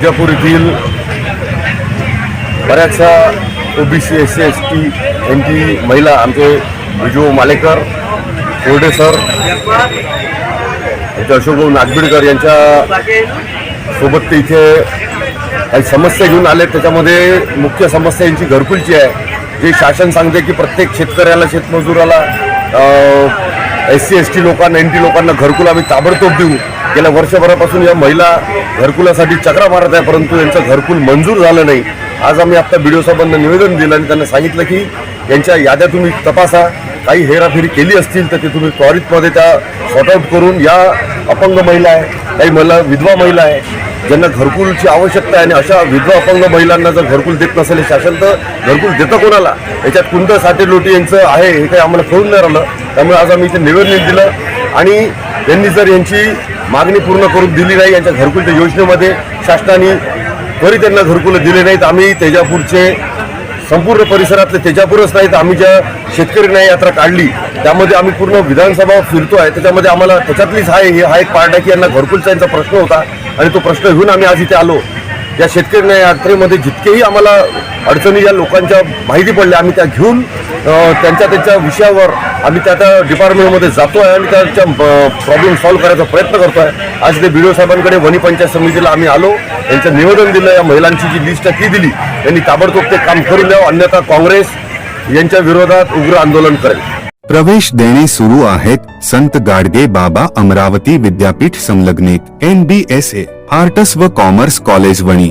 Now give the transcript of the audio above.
विजापूर येथील बऱ्याचशा OBC S C S T N T महिला आमचे विजू मालेकर कोरडे सर आमचे अशोकभाऊ नागबीडकर यांच्या सोबत ते इथे काही समस्या घेऊन आले. त्याच्यामध्ये मुख्य समस्या यांची घरकुलची आहे. जे शासन सांगते की प्रत्येक शेतकऱ्याला शेतमजुराला एस सी एस टी लोकांना एन टी लोकांना घरकुल आम्ही ताबडतोब देऊ. गेल्या वर्षभरापासून या महिला घरकुलासाठी चक्रा मारत आहे परंतु यांचं घरकुल मंजूर झालं नाही. आज आम्ही आता बी साहेबांना निवेदन दिलं आणि त्यांना सांगितलं की यांच्या याद्या तुम्ही तपासा. काही हेराफेरी केली असतील तर ते तुम्ही त्वरितमध्ये त्या सॉर्ट आऊट करून या अपंग महिला आहे काही महिला विधवा महिला आहे ज्यांना घरकुलची आवश्यकता आहे आणि अशा विधवा अपंग महिलांना जर घरकुल देत नसेल शासन तर घरकुल देतं कोणाला? याच्यात कोणतं साठे लोटी यांचं आहे हे काही आम्हाला कळून नाही राहिलं. त्यामुळे आज आम्ही इथे निवेदन दिलं आणि यांनी जर यांची मागणी पूर्ण करून दिली नाही यांच्या घरकुलच्या योजनेमध्ये. शासनाने तरी त्यांना घरकुलं दिले नाहीत. आम्ही तेजापूरचे संपूर्ण परिसरातले तेजापूरच नाही तर आम्ही ज्या शेतकरी न्याय यात्रा काढली त्यामध्ये आम्ही पूर्ण विधानसभा फिरतो आहे त्याच्यामध्ये आम्हाला त्याच्यातलीच हा हे हा एक पार्ट आहे की यांना घरकुलचा यांचा प्रश्न होता आणि तो प्रश्न घेऊन आम्ही आज इथे आलो. या शेतकरी न्याय यात्रेमध्ये जितकेही आम्हाला अडचणी या लोकांच्या माहिती पडल्या आम्ही त्या घेऊन त्यांच्या त्यांच्या विषयावर आम्ही त्या त्या डिपार्टमेंटमध्ये जातो आहे आणि त्याच्या प्रॉब्लेम सॉल्व्ह करायचा प्रयत्न करतो आहे आज ते बी साहेबांकडे वनी पंचायत समितीला आम्ही आलो. यांचं निवेदन दिलं. या महिलांची जी लिस्ट आहे ती दिली. यांनी ताबडतोब ते काम करून द्यावं. अन्यथा काँग्रेस यांच्या विरोधात उग्र आंदोलन करेल. प्रवेश देणे सुरू आहेत संत गाडगे बाबा अमरावती विद्यापीठ संलग्नित N B S A arts व कॉमर्स कॉलेज वणी.